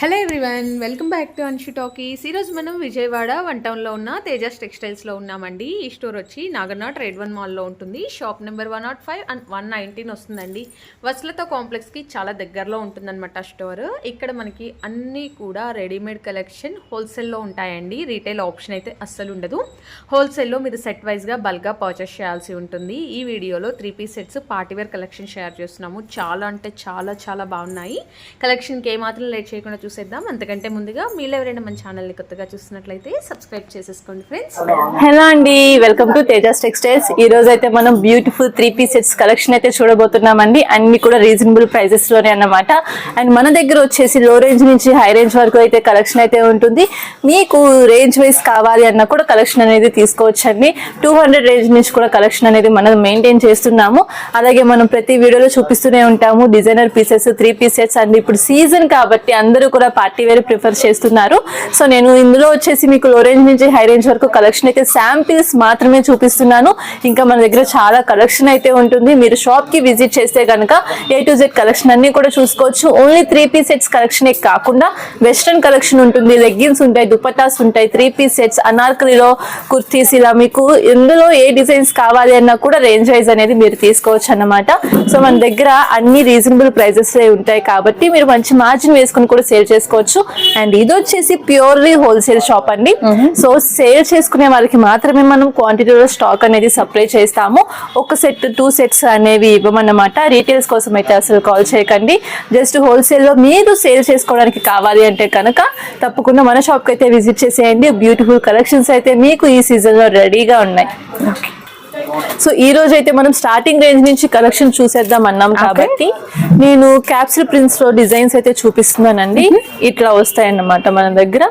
Hello everyone welcome back to Anshu talkies ఈరోజు మనం Vijayawada one టౌన్లో ఉన్న తేజస్ టెక్స్టైల్స్లో ఉన్నామండి. ఈ స్టోర్ వచ్చి నాగర్నా ట్రేడ్ వన్ మాల్లో ఉంటుంది. Shop number one nought five and one nineteen వస్తుందండి. వస్లతో కాంప్లెక్స్కి చాలా దగ్గరలో ఉంటుందన్నమాట స్టోర్. ఇక్కడ మనకి అన్నీ కూడా రెడీమేడ్ కలెక్షన్ హోల్సేల్లో ఉంటాయండి. రీటైల్ ఆప్షన్ అయితే అస్సలు ఉండదు. హోల్సేల్లో మీరు సెట్ వైజ్గా బల్క్గా పర్చేస్ చేయాల్సి ఉంటుంది. ఈ వీడియోలో three piece sets partywear collection share చేస్తున్నాము. చాలా అంటే చాలా చాలా బాగున్నాయి. కలెక్షన్కి ఏమాత్రం లేట్ చేయకుండా చూసేద్దాం. అంతకంటే ముందుగా మీరు ఎవరైనా మన ఛానల్ని కొత్తగా చూస్తున్నట్లయితే సబ్స్క్రైబ్ చేసేసుకోండి ఫ్రెండ్స్. హలో అండి వెల్కమ్ టు తేజాస్ టెక్స్టైల్స్. ఈ రోజు అయితే మనం beautiful three piece sets collection అయితే చూడబోతున్నామండి. అన్ని కూడా రీజనబుల్ ప్రైజెస్లోనే అన్నమాట. అండ్ మన దగ్గర వచ్చేసి లో రేంజ్ నుంచి హై రేంజ్ వరకు అయితే కలెక్షన్ అయితే ఉంటుంది. మీకు రేంజ్ వైస్ కావాలి అన్న కూడా కలెక్షన్ అనేది తీసుకోవచ్చండి. టూ హండ్రెడ్ రేంజ్ నుంచి కూడా కలెక్షన్ అనేది మనం మెయింటైన్ చేస్తున్నాము. అలాగే మనం ప్రతి వీడియోలో చూపిస్తూనే ఉంటాము. Designer pieces three piece sets and ఇప్పుడు సీజన్ కాబట్టి అందరూ కూడా పార్టీ వేర్ ప్రిఫర్ చేస్తున్నారు. సో నేను ఇందులో వచ్చేసి మీకు లో రేంజ్ నుంచి హై రేంజ్ వరకు కలెక్షన్ అయితే శాంపిల్స్ మాత్రమే చూపిస్తున్నాను. ఇంకా మన దగ్గర చాలా కలెక్షన్ అయితే ఉంటుంది. మీరు షాప్కి విజిట్ చేస్తే కనుక ఏ టు జెడ్ కలెక్షన్ అన్ని కూడా చూసుకోవచ్చు. Only three piece sets collection కాకుండా వెస్ట్రన్ కలెక్షన్ ఉంటుంది. లెగ్గిన్స్ ఉంటాయి దుపట్టాస్ ఉంటాయి త్రీ పీస్ సెట్స్ అనార్కలిలో కుర్తీస్ ఇలా మీకు ఇందులో ఏ డిజైన్స్ కావాలి అన్నా కూడా రేంజ్ వైజ్ అనేది మీరు తీసుకోవచ్చు అన్నమాట. సో మన దగ్గర అన్ని రీజనబుల్ ప్రైజెస్ ఉంటాయి కాబట్టి మీరు మంచి మార్జిన్ వేసుకుని కూడా సేల్ చేసుకోవచ్చు. అండ్ ఇది వచ్చేసి ప్యూర్లీ హోల్సేల్ షాప్ అండి. సో సేల్ చేసుకునే వాళ్ళకి మాత్రమే మనం క్వాంటిటీలో స్టాక్ అనేది సప్లై చేస్తాము. ఒక సెట్ టూ సెట్స్ అనేవి ఇవ్వమన్నమాట. రీటైల్స్ కోసం అయితే అసలు కాల్ చేయకండి. జస్ట్ హోల్సేల్లో మీరు సేల్ చేసుకోవడానికి కావాలి అంటే కనుక తప్పకుండా మన షాప్కి అయితే విజిట్ చేసేయండి. బ్యూటిఫుల్ కలెక్షన్స్ అయితే మీకు ఈ సీజన్లో రెడీగా ఉన్నాయి. సో ఈ రోజు అయితే మనం స్టార్టింగ్ రేంజ్ నుంచి కలెక్షన్ చూసేద్దాం అన్నాం కాబట్టి నేను క్యాప్సిల్ ప్రింట్స్లో డిజైన్స్ అయితే చూపిస్తున్నానండి. ఇట్లా వస్తాయి అన్నమాట మన దగ్గర.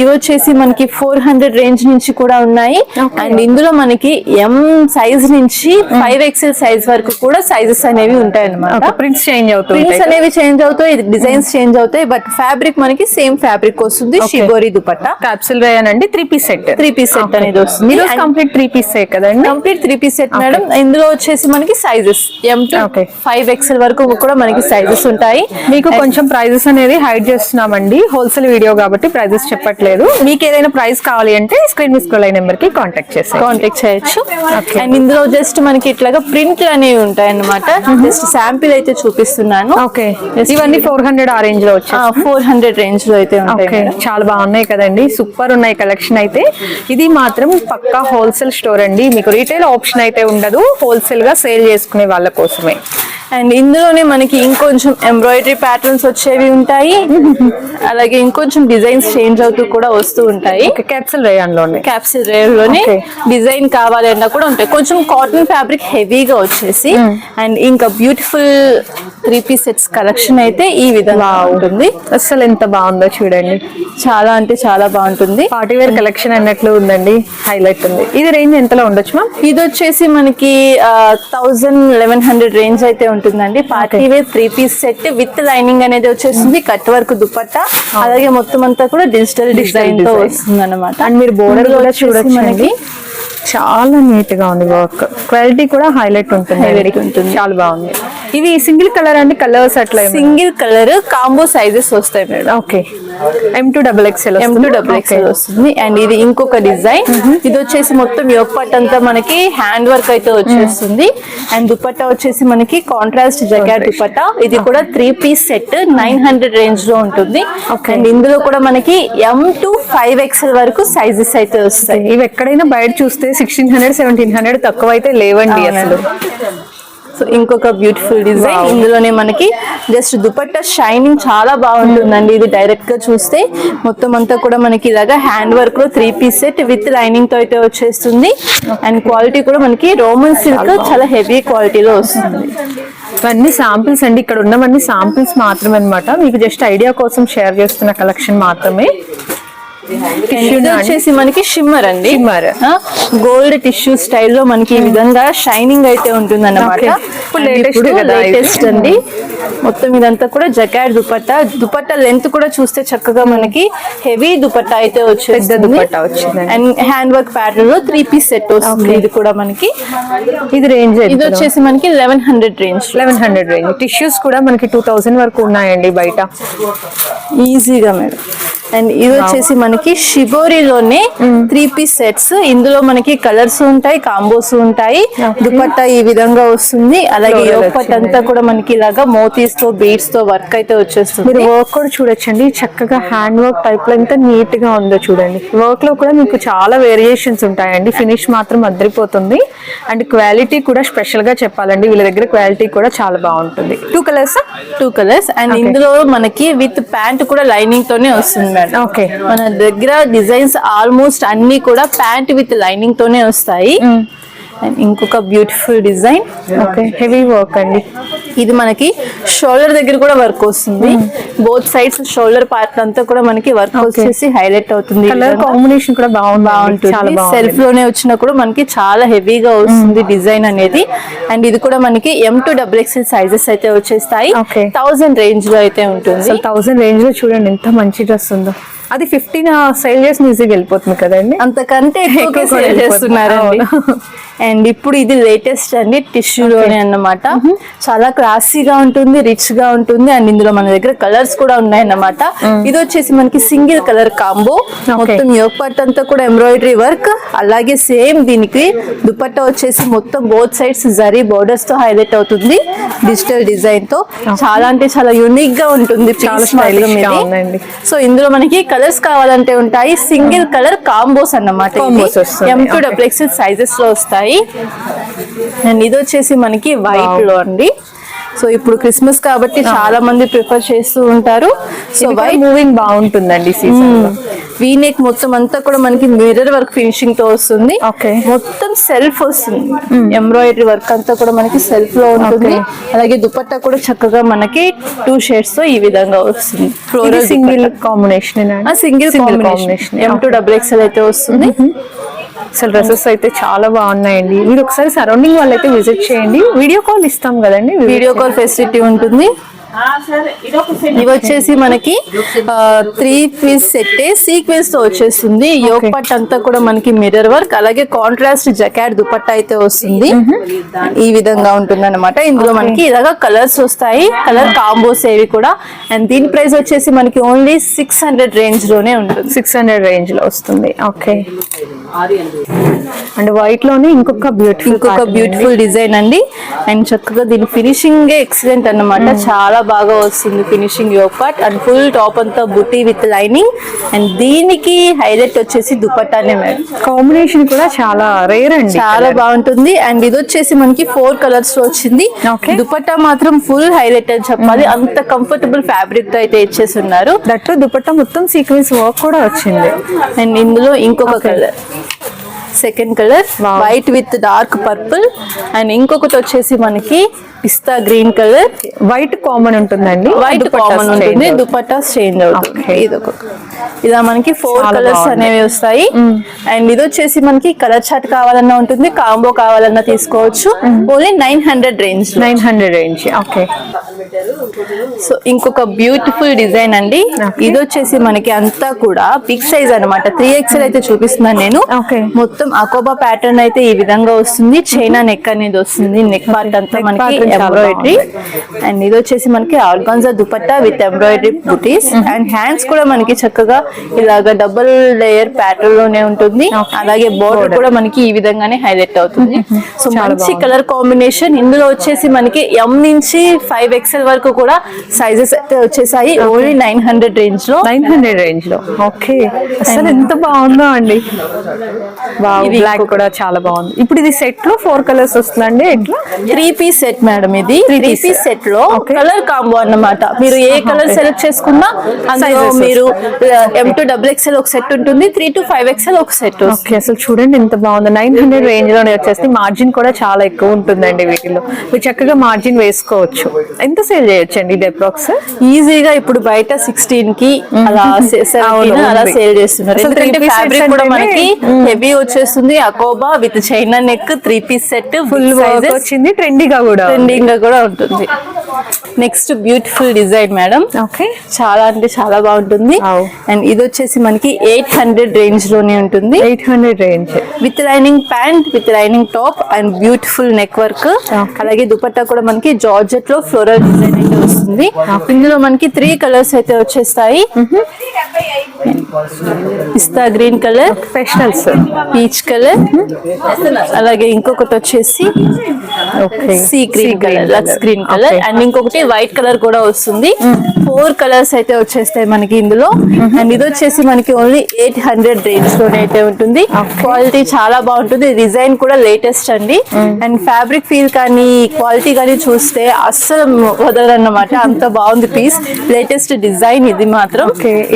ఇవి వచ్చేసి మనకి ఫోర్ హండ్రెడ్ రేంజ్ నుంచి కూడా ఉన్నాయి. అండ్ ఇందులో మనకి ఎం సైజ్ నుంచి ఫైవ్ ఎక్స్ఎల్ సైజ్ వరకు కూడా సైజెస్ అనేవి ఉంటాయి అన్నమాట ప్రింట్స్ చేంజ్ అవుతుంది ప్రింట్స్ అనేవి చేంజ్ అవుతాయి డిజైన్స్ చేంజ్ అవుతాయి బట్ ఫ్యాబ్రిక్ మనకి సేమ్ ఫ్యాబ్రిక్ వస్తుంది షిబోరి దుపట్టా క్యాప్సిల్ రేయన్ అండి three piece set three piece set అనేది వస్తుంది. కంప్లీట్ త్రీ పీస్ కదండి? Complete three piece set madam ఇందులో వచ్చేసి మనకి sizes M to. Five XL వరకు కూడా మనకి సైజెస్ ఉంటాయి. మీకు కొంచెం ప్రైజెస్ అనేది హైడ్ చేస్తున్నామండి. హోల్సేల్ వీడియో కాబట్టి ప్రైజెస్ చెప్పట్లేదు. మీకు ఏదైనా ప్రైస్ కావాలి అంటే స్క్రీన్ మిస్ లైన్ నెంబర్కి కాంటాక్ట్ చేసేయండి కాంటాక్ట్ చేయొచ్చు. అండ్ ఇందులో జస్ట్ మనకి ఇట్లాగా ప్రింట్లు అనేవి ఉంటాయి అన్నమాట జస్ట్ శాంపిల్ అయితే చూపిస్తున్నాను. ఓకే ఇవన్నీ ఫోర్ హండ్రెడ్ ఆ రేంజ్లో వచ్చాయి ఫోర్ హండ్రెడ్ రేంజ్లో అయితే ఉంటాయి. చాలా బాగున్నాయి కదండి. సూపర్ ఉన్నాయి కలెక్షన్ అయితే. ఇది మాత్రం పక్కా హోల్సేల్ స్టోర్ అండి. మీకు రీటైల్ ఆప్షన్ అయితే ఉండదు. హోల్సేల్గా సేల్ చేసుకునే వాళ్ళ కోసమే. అండ్ ఇందులోనే మనకి ఇంకొంచెం ఎంబ్రాయిడరీ ప్యాటర్న్స్ వచ్చేవి ఉంటాయి. అలాగే ఇంకొంచెం డిజైన్స్ చేంజ్ అవుతూ కూడా వస్తూ ఉంటాయి. క్యాప్సిల్ రేయన్లోనే. క్యాప్సిల్ రేర్లోనే. డిజైన్ కావాలన్నా కూడా ఉంటాయి. కొంచెం కాటన్ ఫ్యాబ్రిక్ హెవీగా వచ్చేసి అండ్ ఇంకా beautiful three piece sets collection అయితే ఈ విధంగా ఉంటుంది. అసలు ఎంత బాగుందో చూడండి. చాలా అంటే చాలా బాగుంటుంది. పార్టీ వేర్ కలెక్షన్ అన్నట్లు ఉందండి. హైలైట్ ఉంది. ఇది రేంజ్ ఎంతలో ఉండొచ్చు మ్యామ్ ఇది వచ్చేసి మనకి థౌజండ్ లెవెన్ హండ్రెడ్ రేంజ్ అయితే ఉంటుందండి. Party wear three piece set with lining అనేది వచ్చేసింది కట్ వర్క్ దుపట్టా. అలాగే మొత్తం అంతా కూడా డిజిటల్ డిజైన్తో. వస్తుంది అనమాట అండ్ మీరు బోర్డర్ కూడా చూడొచ్చు మనకి చాలా నీట్గా ఉంది వర్క్. క్వాలిటీ కూడా హైలైట్ ఉంటుంది ఉంటుంది. చాలా బాగుంది. ఇవి సింగిల్ కలర్ అండి కలర్స్ అట్లా సింగిల్ కలర్ కాంబో సైజెస్ వస్తాయి madam. Okay. M to double XL M to double XL వస్తుంది. అండ్ ఇది ఇంకొక డిజైన్. ఇది వచ్చేసి మొత్తం యోగపట్ అంతా మనకి హ్యాండ్ వర్క్ అయితే వచ్చేస్తుంది. అండ్ దుపట్టా వచ్చేసి మనకి కాంట్రాస్ట్ జగాట్ దుపట్టా. ఇది కూడా three piece set nine hundred రేంజ్లో ఉంటుంది. అండ్ ఇందులో కూడా మనకి ఎం టు ఫైవ్ ఎక్స్ఎల్ వరకు సైజెస్ అయితే వస్తాయి. ఇవి ఎక్కడైనా బయట చూస్తే సిక్స్టీన్ హండ్రెడ్ సెవెంటీన్ హండ్రెడ్ తక్కువ అయితే లేవండి అసలు. సో ఇంకొక బ్యూటిఫుల్ డిజైన్ ఇందులోనే మనకి జస్ట్ దుపట్టా షైనింగ్ చాలా బాగుంటుందండి. ఇది డైరెక్ట్గా చూస్తే మొత్తం అంతా కూడా మనకి ఇలాగా హ్యాండ్ వర్క్లో త్రీ పీస్ సెట్ విత్ లైనింగ్తో అయితే వచ్చేస్తుంది. అండ్ క్వాలిటీ కూడా మనకి రోమన్ సిల్క్ చాలా హెవీ క్వాలిటీలో వస్తుంది. ఇవన్నీ శాంపిల్స్ అండి. ఇక్కడ ఉన్నవన్నీ శాంపిల్స్ మాత్రమే అన్నమాట మీకు జస్ట్ ఐడియా కోసం షేర్ చేస్తున్న కలెక్షన్ మాత్రమే. ఇది వచ్చేసి మనకి షిమ్మర్ అండి. Shimmer. గోల్డ్ టిష్యూ స్టైల్లో మనకి ఈ విధంగా షైనింగ్ అయితే ఉంటుంది అన్నమాట. లేటెస్ట్ అండి. మొత్తం ఇదంతా కూడా జకాడ్ దుపట్టా. దుపట్టా లెంత్ కూడా చూస్తే చక్కగా మనకి హెవీ దుపట్టా అయితే వచ్చేది పెద్ద దుపట్టా వచ్చిందండి. అండ్ హ్యాండ్ వర్క్ ప్యాటర్న్లో త్రీ పీస్ సెట్ వస్తుంది. ఇది కూడా మనకి. ఇది రేంజ్ ఇది వచ్చేసి మనకి eleven hundred range eleven hundred range tissues కూడా మనకి టూ థౌసండ్ వరకు ఉన్నాయండి బయట. ఈజీగా మేడం. అండ్ ఇది వచ్చేసి మనకి షిబోరిలోనే త్రీ పీస్ సెట్స్ ఇందులో మనకి కలర్స్ ఉంటాయి కాంబోస్ ఉంటాయి. దుపట్టా ఈ విధంగా వస్తుంది. అలాగే యోగపట్ అంతా. కూడా మనకి ఇలాగా మోతీస్తో బీడ్స్తో వర్క్ అయితే వచ్చేస్తుంది. మీరు వర్క్ కూడా చూడొచ్చండి. చక్కగా హ్యాండ్ వర్క్ టైప్లో ఎంత నీట్గా ఉందో చూడండి. వర్క్లో కూడా మీకు చాలా వేరియేషన్స్ ఉంటాయండి. ఫినిష్ మాత్రం అదిరిపోతుంది అండ్ క్వాలిటీ కూడా స్పెషల్గా చెప్పాలండి. వీళ్ళ దగ్గర క్వాలిటీ కూడా చాలా బాగుంటుంది. Two colours two colours and. ఇందులో మనకి విత్ ప్యాంట్ కూడా లైనింగ్ తోనే వస్తుంది మేడం Okay. మన దగ్గర డిజైన్స్ ఆల్మోస్ట్ అన్ని కూడా ప్యాంట్ విత్ లైనింగ్ తోనే వస్తాయి. అండ్ ఇంకొక beautiful design. Okay heavy work అండి. ఇది మనకి షోల్డర్ దగ్గర కూడా వర్క్ వస్తుంది. బోత్ సైడ్స్ షోల్డర్ పార్ట్ అంతా కూడా మనకి వర్క్ వచ్చేసి హైలైట్ అవుతుంది. కలర్. కాంబినేషన్ కూడా బాగుంది బాగుంటుంది. సెల్ఫ్లోనే వచ్చినా కూడా మనకి చాలా హెవీగా వస్తుంది డిజైన్ అనేది. అండ్ ఇది కూడా మనకి M to double XL sizes అయితే వచ్చేస్తాయి. థౌసండ్ రేంజ్లో అయితే ఉంటుంది. థౌసండ్ రేంజ్లో చూడండి ఎంత మంచి డ్రెస్ ఉందో. అది ఫిఫ్టీన్ సేల్ చేసి ఈజీగా వెళ్ళిపోతుంది కదండి. అంతకంటే ఎక్కువ సేల్. చేస్తున్నారండి. అండ్ ఇప్పుడు ఇది లేటెస్ట్ అండి టిష్యూలోనే అన్నమాట. చాలా క్లాసీగా ఉంటుంది రిచ్గా ఉంటుంది అండ్ ఇందులో మన దగ్గర కలర్స్ కూడా ఉన్నాయి అన్నమాట ఇది వచ్చేసి మనకి సింగిల్ కలర్ కాంబో మొత్తం యోగ్ పట్ అంతా కూడా ఎంబ్రాయిడరీ వర్క్ అలాగే సేమ్ దీనికి దుపట్టా వచ్చేసి మొత్తం బోత్ సైడ్స్ జరీ బోర్డర్స్తో హైలైట్ అవుతుంది డిజిటల్ డిజైన్తో. చాలా అంటే చాలా యూనిక్గా ఉంటుంది చాలా. సో ఇందులో మనకి కలర్స్ కావాలంటే ఉంటాయి. సింగిల్ కలర్ కాంబోస్ అన్నమాట. M to Okay. Double XL సైజెస్లో వస్తాయి. అండ్ ఇది వచ్చేసి మనకి వైట్లో అండి. సో ఇప్పుడు క్రిస్మస్ కాబట్టి చాలా మంది ప్రిఫర్ చేస్తూ ఉంటారు. సో వైట్ మూవింగ్ బాగుంటుందండి వీనెక్ మొత్తం అంతా కూడా మనకి మిర్రర్ వర్క్ ఫినిషింగ్తో వస్తుంది. మొత్తం సెల్ఫ్ వస్తుంది. ఎంబ్రాయిడరీ వర్క్ అంతా కూడా మనకి సెల్ఫ్లో ఉంటుంది. అలాగే దుపట్టా కూడా చక్కగా మనకి టూ షేడ్స్తో ఈ విధంగా వస్తుంది. Floral single combination single combination combination M to double XL అయితే వస్తుంది. అసలు డ్రెస్సెస్ అయితే చాలా బాగున్నాయండి. మీరు ఒకసారి సరౌండింగ్ వాళ్ళైతే విజిట్ చేయండి. వీడియో కాల్ ఇస్తాం కదండి వీడియో కాల్ ఫెసిలిటీ ఉంటుంది. ఇవి వచ్చేసి మనకి త్రీ పీస్ సెట్ సీక్వెన్స్తో వచ్చేస్తుంది. యోగ్ పట్ అంతా కూడా మనకి మిర్రర్ వర్క్ అలాగే కాంట్రాస్ట్ జకాట్ దుపట్టా అయితే వస్తుంది. ఈ విధంగా ఉంటుంది అనమాట ఇందులో మనకి ఇలాగా కలర్స్ వస్తాయి. కలర్ కాంబోస్ ఏవి కూడా. అండ్ దీని ప్రైస్ వచ్చేసి మనకి ఓన్లీ సిక్స్ హండ్రెడ్ రేంజ్లోనే ఉంటుంది. సిక్స్ హండ్రెడ్ రేంజ్లో వస్తుంది. Okay and. వైట్లోనే ఇంకొక బ్యూటిఫుల్ ఇంకొక బ్యూటిఫుల్ డిజైన్ అండి. అండ్ చక్కగా దీని ఫినిషింగ్ ఎక్సలెంట్ అన్నమాట. చాలా బాగా వస్తుంది ఫినిషింగ్ యోగ్ పార్ట్. అండ్ ఫుల్ టాప్ అంతా బుట్టి విత్ లైనింగ్. అండ్ దీనికి హైలైట్ వచ్చేసి దుపట్టానే మేడం. కాంబినేషన్ కూడా చాలా రేర్ అండి చాలా బాగుంటుంది. అండ్ ఇది వచ్చేసి మనకి ఫోర్ కలర్స్లో వచ్చింది. దుపట్టా మాత్రం ఫుల్ హైలైట్ అని చెప్పాలి. అంత కంఫర్టబుల్ ఫ్యాబ్రిక్తో అయితే ఇచ్చేసి ఉన్నారు. దట్టు దుపట్టా మొత్తం సీక్వెన్స్ వర్క్ కూడా వచ్చింది. అండ్ ఇందులో ఇంకొక colour. Second colour. White with dark purple and ఇంకొకటి వచ్చేసి మనకి పిస్తా గ్రీన్ కలర్ వైట్ కామన్ ఉంటుందండి? వైట్ దుపట్టాస్ కామన్ ఉంటుంది. అవుతుంది. దుపట్టా చేంజ్ అవుతుంది. ఇది ఒక ఇలా మనకి ఫోర్ కలర్స్. అనేవి వస్తాయి. అండ్ ఇది వచ్చేసి మనకి కలర్ చార్ట్ కావాలన్నా ఉంటుంది కాంబో కావాలన్నా తీసుకోవచ్చు. Only nine hundred range nine hundred range okay so ఇంకొక బ్యూటిఫుల్ డిజైన్ అండి. ఇది వచ్చేసి మనకి అంతా కూడా బిగ్ సైజ్ అన్నమాట. త్రీ ఎక్స్ఎల్ అయితే చూపిస్తున్నాను నేను. Okay. మొత్తం అకోబా ప్యాటర్న్ అయితే ఈ విధంగా వస్తుంది. చైనా నెక్ అనేది వస్తుంది. నెక్ పార్ట్ అంతా మనకి ఎంబ్రాయిడరీ అండ్ ఇది వచ్చేసి మనకి organza dupatta with embroidery butis and hands కూడా మనకి చక్కగా ఇలాగ డబుల్ లేయర్ ప్యాటర్న్లోనే ఉంటుంది. అలాగే బోర్డర్. కూడా మనకి ఈ విధంగానే హైలైట్ అవుతుంది. సో చాలా మంచి. కలర్ కాంబినేషన్ ఇందులో వచ్చేసి మనకి ఎం నుంచి ఫైవ్ ఎక్స్ఎల్ వరకు కూడా సైజెస్ అయితే వచ్చేసాయి. ఓన్లీ నైన్ హండ్రెడ్ రేంజ్లో. నైన్ హండ్రెడ్ రేంజ్లో. ఓకే అసలు ఎంత బాగుందో అండి. బ్లాక్ కూడా చాలా బాగుంది. ఇప్పుడు ఇది సెట్లో ఫోర్ కలర్స్ వస్తుందండి ఎట్లా? త్రీ పీస్ సెట్ మేడం ఇది. త్రీ పీస్ సెట్లో. కలర్ కాంబో అన్నమాట. మీరు ఏ కలర్. సెలెక్ట్ చేసుకున్నా అందులో మీరు ఎం టు డబుల్ ఎక్స్ఎల్ ఒక సెట్ ఉంటుంది త్రీ టు ఫైవ్ ఎక్స్ఎల్ ఒక సెట్ ఓకే అసలు చూడండి ఎంత బాగుంది. నైన్ హండ్రెడ్ రేంజ్లోనే వచ్చేసి మార్జిన్ కూడా చాలా ఎక్కువ ఉంటుందండి వీటిలో. మీరు చక్కగా మార్జిన్ వేసుకోవచ్చు. ఎంత సేల్ సేల్ చేయొచ్చండి ఇది అప్రాక్స్ ఈజీగా ఇప్పుడు బయట సిక్స్టీన్కి అలా అవును, 17 అలా. సేల్ చేస్తున్నారు. ఎందుకంటే ఫ్యాబ్రిక్ కూడా మనకి హెవీ వచ్చేస్తుంది. అకోబా with China neck three piece set full వచ్చింది. ట్రెండీగా కూడా ట్రెండింగ్గా కూడా ఉంటుంది. Next beautiful design madam okay చాలా అంటే చాలా బాగుంటుంది. అండ్ ఇది వచ్చేసి మనకి ఎయిట్ హండ్రెడ్ రేంజ్లోనే ఉంటుంది. Eight hundred range with lining pant with lining top and beautiful neck work అలాగే దుపట్టా కూడా మనకి జార్జెట్లో ఫ్లోరల్ డిజైన్ అయితే వస్తుంది. ఇందులో మనకి త్రీ కలర్స్ అయితే వచ్చేస్తాయి. Pista green colour professionals peach colour అలాగే ఇంకొకటి వచ్చేసి sea green colour lux green colour. And ఇంకొకటి వైట్ కలర్ కూడా వస్తుంది. ఫోర్ కలర్స్ అయితే వచ్చేస్తాయి మనకి ఇందులో. అండ్ ఇది వచ్చేసి మనకి ఓన్లీ ఎయిట్ హండ్రెడ్ రేంజ్లోనే అయితే ఉంటుంది. క్వాలిటీ చాలా బాగుంటుంది. డిజైన్ కూడా లేటెస్ట్ అండి. అండ్ ఫ్యాబ్రిక్ ఫీల్ కానీ క్వాలిటీ కానీ చూస్తే అస్సలు వదలన్నమాట అంత బాగుంది పీస్ లేటెస్ట్ డిజైన్ ఇది మాత్రం.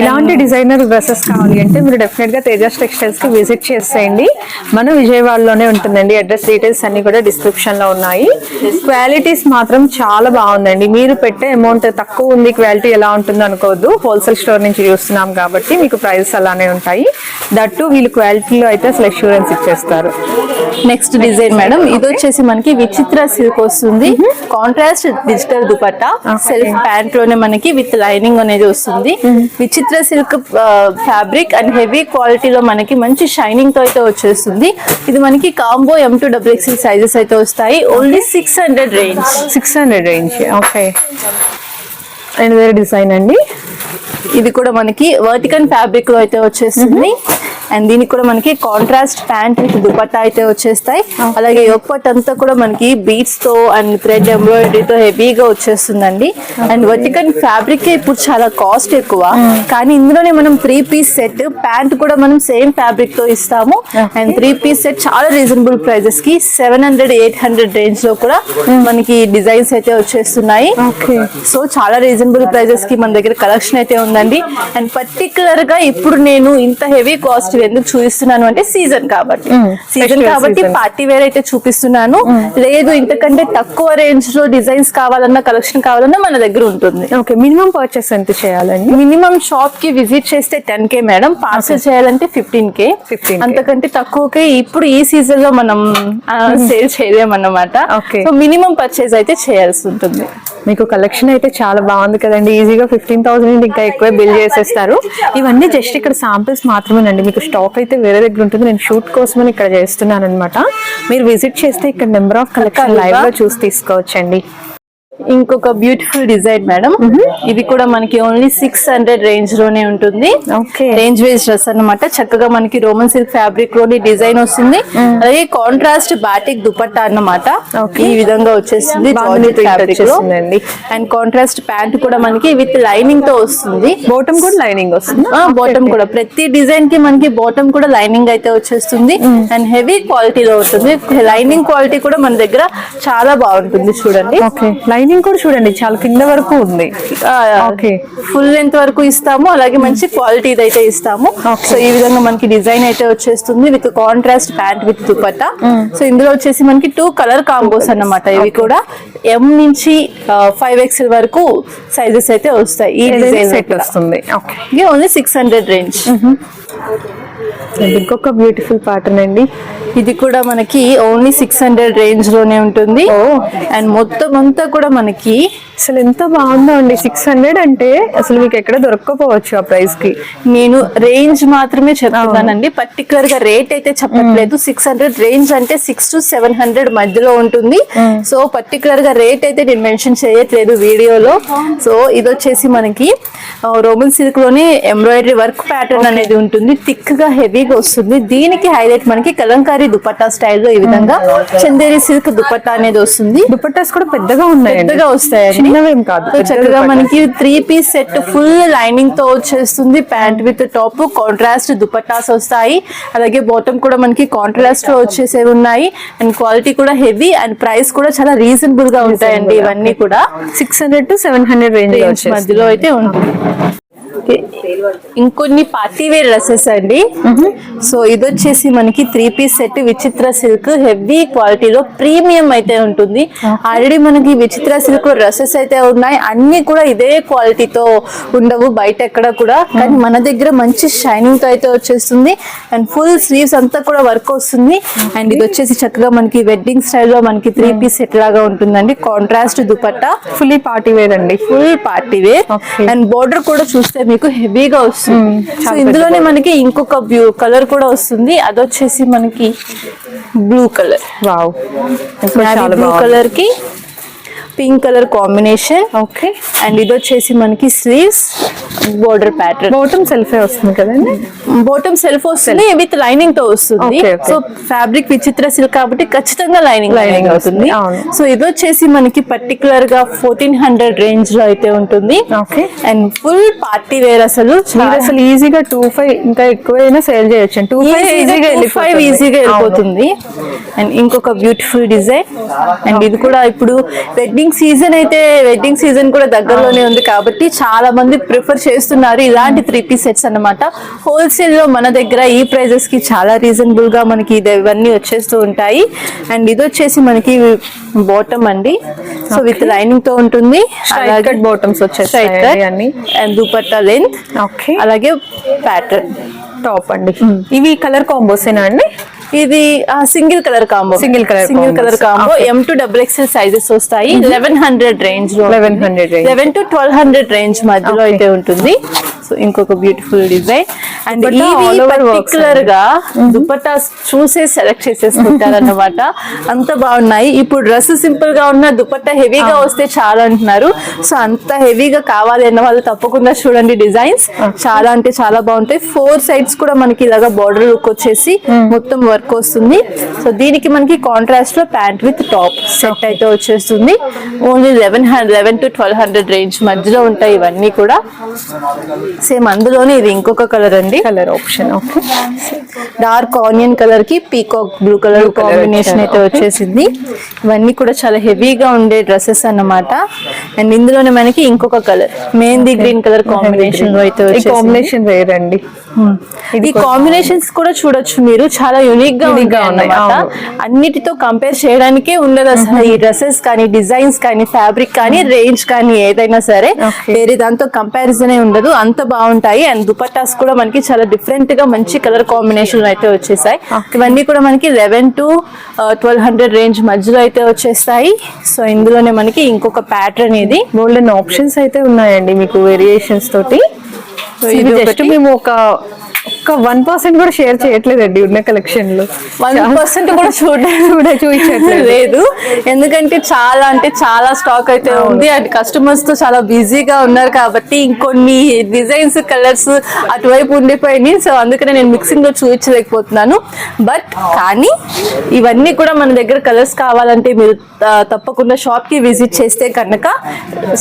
ఇలాంటి డిజైనర్ డ్రెస్సెస్ కావాలి అంటే మీరు డెఫినెట్గా తేజస్ టెక్స్టైల్స్కి విజిట్ చేసేయండి. మన విజయవాడలోనే ఉంటుందండి. అడ్రస్ డీటెయిల్స్ అన్ని కూడా డిస్క్రిప్షన్లో ఉన్నాయి. క్వాలిటీస్ మాత్రం చాలా బాగుందండి. మీరు పెట్టే అమౌంట్ తక్కువ ఉంది క్వాలిటీ ఎలా ఉంటుందో అనుకోవద్దు. హోల్సేల్ స్టోర్ నుంచి చూస్తున్నాం కాబట్టి మీకు ప్రైస్ అలానే ఉంటాయి. దట్టు వీళ్ళు క్వాలిటీలో అయితే అసలు అష్యూరెన్స్ ఇచ్చేస్తారు. నెక్స్ట్ డిజైన్ మేడం ఇది వచ్చేసి మనకి విచిత్ర సిల్క్ వస్తుంది. కాంట్రాస్ట్ డిజిటల్ దుపట్టా సెల్ఫ్ ప్యాంట్లోనే మనకి విత్ లైనింగ్ అనేది వస్తుంది. విచిత్ర సిల్క్ ఫ్యాబ్రిక్ అండ్ హెవీ క్వాలిటీలో మనకి మంచి షైనింగ్తో అయితే వచ్చేస్తుంది. ఇది మనకి combo M to double XL sizes అయితే వస్తాయి. Only six hundred range six hundred range okay. And వేరే డిజైన్ అండి. ఇది కూడా మనకి వర్టికల్ ఫ్యాబ్రిక్లో అయితే వచ్చేస్తుంది. అండ్ దీనికి కూడా మనకి కాంట్రాస్ట్ ప్యాంట్ విత్ దుపట్టా అయితే వచ్చేస్తాయి. అలాగే యొప్పట్ అంతా కూడా మనకి బీట్స్తో అండ్ థ్రెడ్ ఎంబ్రాయిడరీతో హెవీగా వచ్చేస్తుందండి. అండ్ వర్టికల్ ఫ్యాబ్రిక్ ఇప్పుడు చాలా కాస్ట్ ఎక్కువ. కానీ ఇందులోనే మనం త్రీ పీస్ సెట్ ప్యాంట్ కూడా మనం సేమ్ ఫ్యాబ్రిక్తో ఇస్తాము. అండ్ త్రీ పీస్ సెట్ చాలా రీజనబుల్ ప్రైజెస్కి సెవెన్ హండ్రెడ్ ఎయిట్ హండ్రెడ్ రేంజ్లో కూడా మనకి డిజైన్స్ అయితే వచ్చేస్తున్నాయి. సో చాలా రీజనబుల్ ప్రైజెస్కి మన దగ్గర కలెక్షన్ అయితే ఉందండి. అండ్ పర్టికులర్గా ఇప్పుడు నేను ఇంత హెవీ కాస్ట్ ఎందుకు చూపిస్తున్నాను అంటే సీజన్ కాబట్టి. సీజన్ Festival కాబట్టి. పార్టీ వేర్ అయితే చూపిస్తున్నాను. లేదు ఇంతకంటే తక్కువ రేంజ్లో డిజైన్స్ కావాలన్నా కలెక్షన్ కావాలన్నా మన దగ్గర ఉంటుంది. ఓకే మినిమం పర్చేస్ ఎంత చేయాలండి? మినిమం షాప్కి విజిట్ చేస్తే టెన్ కే మేడం. పార్సల్ చేయాలంటే ఫిఫ్టీన్ కే 15K. అంతకంటే తక్కువకే ఇప్పుడు ఈ సీజన్లో మనం సేల్ చేయలేమన్నమాట. Okay. సో మినిమం పర్చేజ్ అయితే చేయాల్సి ఉంటుంది. మీకు కలెక్షన్ అయితే చాలా బాగుంది కదండి. ఈజీగా ఫిఫ్టీన్ థౌసండ్ ఇంకా ఎక్కువ బిల్ చేసేస్తారు. ఇవన్నీ జస్ట్ ఇక్కడ సాంపిల్స్ మాత్రమేనండి. మీకు స్టాక్ అయితే వేరే దగ్గర ఉంటుంది. నేను షూట్ కోసమని ఇక్కడ చేస్తున్నాను అనమాట మీరు విజిట్ చేస్తే ఇక్కడ నెంబర్ ఆఫ్ కలెక్షన్ లైవ్లో చూసి తీసుకోవచ్చండి. ఇంకొక బ్యూటిఫుల్ డిజైన్ మేడం ఇది కూడా మనకి ఓన్లీ సిక్స్ హండ్రెడ్ రేంజ్లోనే ఉంటుంది. రేంజ్ వైజ్ డ్రెస్ అన్నమాట. చక్కగా మనకి రోమన్ సిల్క్ ఫ్యాబ్రిక్లోని డిజైన్ వస్తుంది. అలాగే కాంట్రాస్ట్ బాటిక్ దుపట్టా అన్నమాట. ఈ విధంగా వచ్చేస్తుంది. అండ్ కాంట్రాస్ట్ ప్యాంట్ కూడా మనకి విత్ లైనింగ్తో వస్తుంది. బాటమ్ కూడా లైనింగ్ వస్తుంది? బాటమ్ కూడా. ప్రతి డిజైన్కి మనకి బాటమ్ కూడా లైనింగ్ అయితే వచ్చేస్తుంది. అండ్ హెవీ క్వాలిటీలో ఉంటుంది లైనింగ్ క్వాలిటీ కూడా మన దగ్గర చాలా బాగుంటుంది చూడండి. లైనింగ్ కూడా చూడండి చాలా కింద వరకు ఉంది. Okay. ఫుల్ లెంత్ వరకు ఇస్తాము అలాగే మంచి క్వాలిటీ అయితే ఇస్తాము. సో ఈ విధంగా మనకి డిజైన్ అయితే వచ్చేస్తుంది with contrast pant with dupatta. So ఇందులో వచ్చేసి మనకి టూ కలర్ కాంబోస్ అన్నమాట ఇవి కూడా. ఎం నుంచి ఫైవ్ ఎక్స్ఎల్ వరకు సైజెస్ అయితే వస్తాయి. ఈ డిజైన్ సెట్ వస్తుంది. Okay. Only six hundred range ఇంకొక బ్యూటిఫుల్ ప్యాటర్న్ అండి. ఇది కూడా మనకి ఓన్లీ సిక్స్ హండ్రెడ్ రేంజ్లోనే ఉంటుంది. అండ్ మొత్తం అంతా కూడా మనకి అసలు ఎంత బాగుందో అండి. సిక్స్ హండ్రెడ్ అంటే అసలు మీకు ఎక్కడ దొరక్కపోవచ్చు ఆ ప్రైస్కి. నేను రేంజ్ మాత్రమే చెప్తున్నానండి. పర్టికులర్గా రేట్ అయితే చెప్పట్లేదు. సిక్స్ హండ్రెడ్ రేంజ్ అంటే సిక్స్ టు సెవెన్ హండ్రెడ్ మధ్యలో ఉంటుంది. సో పర్టికులర్గా రేట్ అయితే నేను మెన్షన్ చేయట్లేదు వీడియోలో. సో ఇది వచ్చేసి మనకి రోమన్ సిల్క్లోనే ఎంబ్రాయిడరీ వర్క్ ప్యాటర్న్ అనేది ఉంటుంది. థిక్గా హెవీగా వస్తుంది. దీనికి హైలైట్ మనకి కలంకారీ దుపట్టా స్టైల్లో ఈ విధంగా చందేరి సిల్క్ దుపట్టా అనేది వస్తుంది. దుపట్టాస్ కూడా పెద్దగా ఉన్నాయండి. పెద్దగా చిన్నవేం కాదు చక్కగా. మనకి త్రీ పీస్ సెట్ ఫుల్ లైనింగ్తో వచ్చేస్తుంది. Pant with top contrast dupattas వస్తాయి. అలాగే బాటమ్ కూడా మనకి కాంట్రాస్ట్లో వచ్చేసేవి ఉన్నాయి. అండ్ క్వాలిటీ కూడా హెవీ అండ్ ప్రైస్ కూడా చాలా రీజనబుల్గా ఉంటాయండి ఇవన్నీ కూడా. Six hundred to seven hundred range మధ్యలో అయితే ఉంటుంది. ఇంకొన్ని పార్టీ వేర్ డ్రెస్సెస్ అండి. సో ఇది వచ్చేసి మనకి three piece set Vichitra silk heavy క్వాలిటీలో ప్రీమియం అయితే ఉంటుంది. ఆల్రెడీ మనకి విచిత్ర సిల్క్ డ్రెస్సెస్ అయితే ఉన్నాయి. అన్ని కూడా ఇదే క్వాలిటీతో ఉండవు బయట ఎక్కడ కూడా. కానీ మన దగ్గర మంచి షైనింగ్తో అయితే వచ్చేస్తుంది. అండ్ ఫుల్ స్లీవ్స్ అంతా కూడా వర్క్ వస్తుంది. అండ్ ఇది వచ్చేసి చక్కగా మనకి వెడ్డింగ్ స్టైల్లో మనకి త్రీ పీస్ సెట్ లాగా ఉంటుందండి. Contrast dupatta. Fully party wear అండి. Full party wear. And border కూడా చూస్తే మీకు హెవీగా వస్తుంది. సో ఇందులోనే మనకి ఇంకొక బ్లూ కలర్ కూడా వస్తుంది. అది వచ్చేసి మనకి బ్లూ కలర్ వావ్ బ్లూ కలర్కి pink colour combination. Okay. And ఇది వచ్చేసి మనకి స్లీవ్స్ బోర్డర్ ప్యాటర్న్. బాటమ్ సెల్ఫే వస్తుంది కదండి? బాటమ్ సెల్ఫ్ వస్తుంది విత్ లైనింగ్తో వస్తుంది. సో ఫ్యాబ్రిక్ విచిత్ర సిల్క్ కాబట్టి ఖచ్చితంగా లైనింగ్ లైనింగ్ అవుతుంది. సో ఇది వచ్చేసి మనకి పర్టికులర్గా ఫోర్టీన్ హండ్రెడ్ రేంజ్లో అయితే ఉంటుంది. Okay and full party wear అసలు అసలు ఈజీగా టూ ఫైవ్ ఇంకా ఎక్కువైనా సేల్ చేయొచ్చు టూ ఫైవ్ ఈజీగా ఫైవ్ ఈజీగా వెళ్ళిపోతుంది. అండ్ ఇంకొక బ్యూటిఫుల్ డిజైన్ అండ్ ఇది కూడా ఇప్పుడు వెడ్డింగ్ సీజన్ అయితే వెడ్డింగ్ సీజన్ కూడా దగ్గరలోనే ఉంది కాబట్టి చాలా మంది ప్రిఫర్ చేస్తున్నారు ఇలాంటి త్రీ పీస్ సెట్స్ అన్నమాట. హోల్సేల్లో మన దగ్గర ఈ ప్రైజెస్కి చాలా రీజనబుల్గా మనకి ఇది ఇవన్నీ వచ్చేస్తూ ఉంటాయి. అండ్ ఇది వచ్చేసి మనకి బాటమ్ అండి. సో విత్ లైనింగ్తో ఉంటుంది. బాటమ్స్ వచ్చేసాయి అండ్ దుపట్టా లెంత్ ఓకే అలాగే ప్యాటర్న్ టాప్ అండి. ఇవి కలర్ కాంబోసేనా అండి? ఇది single colour combo Single colour single. Colour combo. M to double XL sizes వస్తాయి లెవెన్ హండ్రెడ్ రేంజ్లో 1100 range. Eleven to twelve hundred range మధ్యలో. అయితే ఉంటుంది సో ఇంకొక బ్యూటిఫుల్ డిజైన్ అండ్ పర్టికులర్గా దుపట్టా చూసే సెలెక్ట్ చేసేసుకుంటారన్నమాట. అంత బాగున్నాయి. ఇప్పుడు డ్రెస్ సింపుల్గా ఉన్న దుపట్టా హెవీగా వస్తే చాలా అంటున్నారు. సో అంత హెవీగా కావాలి అన్న వాళ్ళు తప్పకుండా చూడండి డిజైన్స్ చాలా అంటే చాలా బాగుంటాయి. ఫోర్ సైడ్స్ కూడా మనకి ఇలాగా బార్డర్ లుక్ వచ్చేసి మొత్తం వర్క్ వస్తుంది. సో దీనికి మనకి కాంట్రాస్ట్లో ప్యాంట్ విత్ టాప్ సెట్ అయితే వచ్చేస్తుంది. Only eleven hundred eleven to twelve hundred range మధ్యలో ఉంటాయి ఇవన్నీ కూడా. సేమ్ అందులోనే ఇది ఇంకొక కలర్ అండి. Colour option okay dark onion కలర్కి పీకాక్ బ్లూ కలర్ కాంబినేషన్ అయితే. వచ్చేసింది. ఇవన్నీ కూడా చాలా హెవీగా ఉండే డ్రెస్సెస్ అన్నమాట. అండ్ ఇందులోనే మనకి ఇంకొక కలర్ మెహందీ గ్రీన్ కలర్ కాంబినేషన్లో అయితే కాంబినేషన్ వేర్ అండి. ఈ కాంబినేషన్స్ కూడా చూడొచ్చు మీరు చాలా యునిక్గా ఉంటాయి. అన్నిటితో కంపేర్ చేయడానికే ఉండదు అసలు. ఈ డ్రెస్సెస్ కానీ డిజైన్స్ కానీ ఫ్యాబ్రిక్ కానీ రేంజ్ కానీ ఏదైనా సరే. వేరే దాంతో కంపారిజన్ ఉండదు. అంత బాగుంటాయి అండ్ దుపట్టాస్ కూడా మనకి చాలా డిఫరెంట్గా మంచి కలర్ కాంబినేషన్ అయితే వచ్చేసాయి. ఇవన్నీ కూడా మనకి eleven to twelve hundred range మధ్యలో అయితే వచ్చేస్తాయి. సో ఇందులోనే మనకి ఇంకొక ప్యాటర్న్ ఇది గోల్డెన్ ఆప్షన్స్ అయితే ఉన్నాయండి మీకు వేరియేషన్స్ తోటి. ఇది జస్ట్. మేము ఒక ఒక వన్ పర్సెంట్ కూడా షేర్ చేయట్లేదండి ఉన్న కలెక్షన్లో. వన్ పర్సెంట్ కూడా చూడలేదు కూడా చూపించట్లేదు. లేదు. ఎందుకంటే చాలా అంటే చాలా స్టాక్ అయితే ఉంది. అండ్ కస్టమర్స్తో చాలా బిజీగా ఉన్నారు కాబట్టి ఇంకొన్ని డిజైన్స్ కలర్స్ అటువైపు ఉండిపోయినాయి. సో అందుకనే నేను మిక్సింగ్లో చూపించలేకపోతున్నాను. బట్ కానీ ఇవన్నీ కూడా మన దగ్గర కలర్స్ కావాలంటే మీరు తప్పకుండా షాప్కి విజిట్ చేస్తే కనుక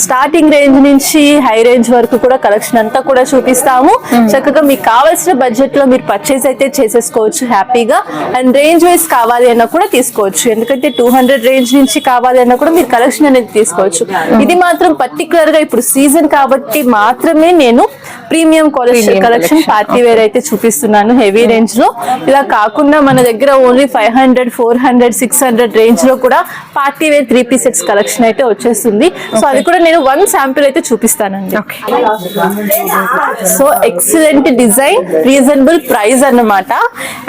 స్టార్టింగ్ రేంజ్ నుంచి హై రేంజ్ వరకు కూడా కలెక్షన్ అంతా కూడా చూపిస్తాము. చక్కగా మీకు కావాల్సిన బడ్జెట్ లో మీరు పర్చేస్ అయితే చేసేసుకోవచ్చు హ్యాపీగా అండ్ రేంజ్ వైజ్ కావాలి అన్నా కూడా తీసుకోవచ్చు. ఎందుకంటే టూ హండ్రెడ్ రేంజ్ నుంచి కావాలి అన్నా కూడా మీరు కలెక్షన్ అనేది తీసుకోవచ్చు. ఇది మాత్రం పర్టికులర్గా ఇప్పుడు సీజన్ కాబట్టి మాత్రమే నేను ప్రీమియం కలెక్షన్ పార్టీ వేర్ అయితే చూపిస్తున్నాను హెవీ రేంజ్లో ఇలా కాకుండా మన దగ్గర only five hundred four hundred six hundred రేంజ్లో కూడా party wear three piece sets collection అయితే వచ్చేస్తుంది. సో అది కూడా నేను వన్ శాంపిల్ అయితే చూపిస్తానండి. So excellent design reasonable price అన్నమాట.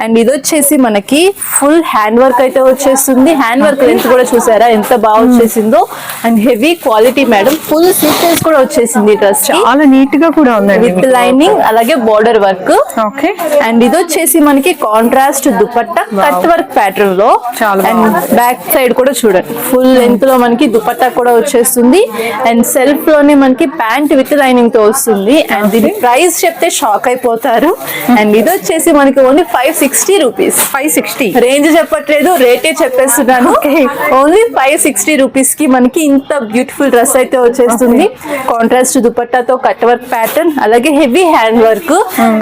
అండ్ ఇది వచ్చేసి మనకి ఫుల్ హ్యాండ్ వర్క్ అయితే వచ్చేస్తుంది. హ్యాండ్ వర్క్ లెంత్ కూడా చూసారా? ఎంత బాగా వచ్చేసిందో. And heavy quality madam. Full sequence కూడా వచ్చేసింది డ్రెస్ చాలా నీట్గా కూడా ఉందండి విత్ లైనింగ్ అలాగే బార్డర్ వర్క్. ఓకే. అండ్ ఇది వచ్చేసి మనకి కాంట్రాస్ట్ దుపట్టా కట్ వర్క్ ప్యాటర్న్లో. చాలా అండ్ బ్యాక్ సైడ్ కూడా చూడండి. ఫుల్ లెంత్లో మనకి దుపట్టా కూడా వచ్చేస్తుంది. అండ్ సెల్ఫ్లోనే మనకి ప్యాంట్ విత్ లైనింగ్తో వస్తుంది. అండ్ దీని ప్రైస్ చెప్తే షాక్ అయిపోతారు. అండ్ ఇది వచ్చేసి మనకి only five sixty rupees five sixty range చెప్పట్లేదు రేటే చెప్పేస్తున్నాను. ఓన్లీ ఫైవ్ సిక్స్టీ రూపీస్కి మనకి ఇంత బ్యూటిఫుల్ డ్రెస్ అయితే వచ్చేస్తుంది. కాంట్రాస్ట్ దుపట్టాతో కట్ వర్క్ ప్యాటర్న్ అలాగే అలాగే హెవీ హ్యాండ్ వర్క్.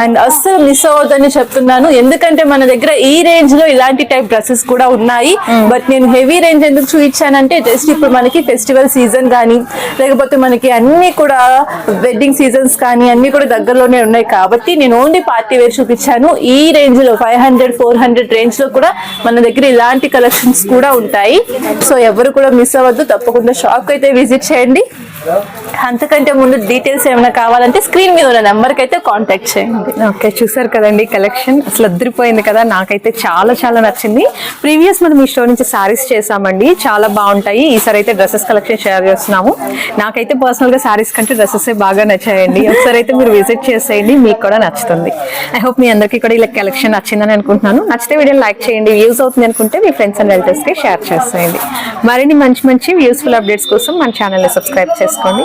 అండ్ అస్సలు మిస్ అవ్వద్దని చెప్తున్నాను. ఎందుకంటే మన దగ్గర ఈ రేంజ్లో ఇలాంటి టైప్ డ్రెస్సెస్ కూడా ఉన్నాయి. బట్ నేను హెవీ రేంజ్ ఎందుకు చూపించానంటే జస్ట్ ఇప్పుడు మనకి ఫెస్టివల్ సీజన్ కానీ లేకపోతే మనకి అన్ని కూడా వెడ్డింగ్ సీజన్స్ కానీ అన్ని కూడా దగ్గరలోనే ఉన్నాయి కాబట్టి నేను ఓన్లీ పార్టీ వేర్ చూపించాను. ఈ రేంజ్లో ఫైవ్ హండ్రెడ్ ఫోర్ హండ్రెడ్ రేంజ్లో కూడా మన దగ్గర ఇలాంటి కలెక్షన్స్ కూడా ఉంటాయి. సో ఎవరు కూడా మిస్ అవ్వద్దు. తప్పకుండా షాప్ అయితే విజిట్ చేయండి. అంతకంటే ముందు డీటెయిల్స్ ఏమైనా కావాలంటే స్క్రీన్ మీద ఉన్న నెంబర్కి అయితే కాంటాక్ట్ చేయండి. ఓకే చూసారు కదండి కలెక్షన్ అసలు అద్దరిపోయింది కదా నాకైతే చాలా చాలా నచ్చింది. ప్రీవియస్ మనం ఈ స్టోర్ నుంచి శారీస్ చేసామండి చాలా బాగుంటాయి. ఈసారి అయితే డ్రెస్సెస్ కలెక్షన్ షేర్ చేస్తున్నాము. నాకైతే పర్సనల్గా కంటే డ్రెస్సెస్ బాగా నచ్చాయండి. ఒకసారి అయితే మీరు విజిట్ చేసేయండి మీకు కూడా నచ్చుతుంది. ఐ హోప్ మీ అందరికీ కూడా ఇలా కలెక్షన్ నచ్చిందని అనుకుంటున్నాను. నచ్చితే వీడియో లైక్ చేయండి వ్యూస్ అవుతుంది అనుకుంటే మీ ఫ్రెండ్స్ అండ్ రిలేటివ్స్కి షేర్ చేసేయండి. మరిన్ని మంచి మంచి యూస్ఫుల్ అప్డేట్స్ కోసం మన ఛానల్ సబ్స్క్రైబ్ చేసుకోండి.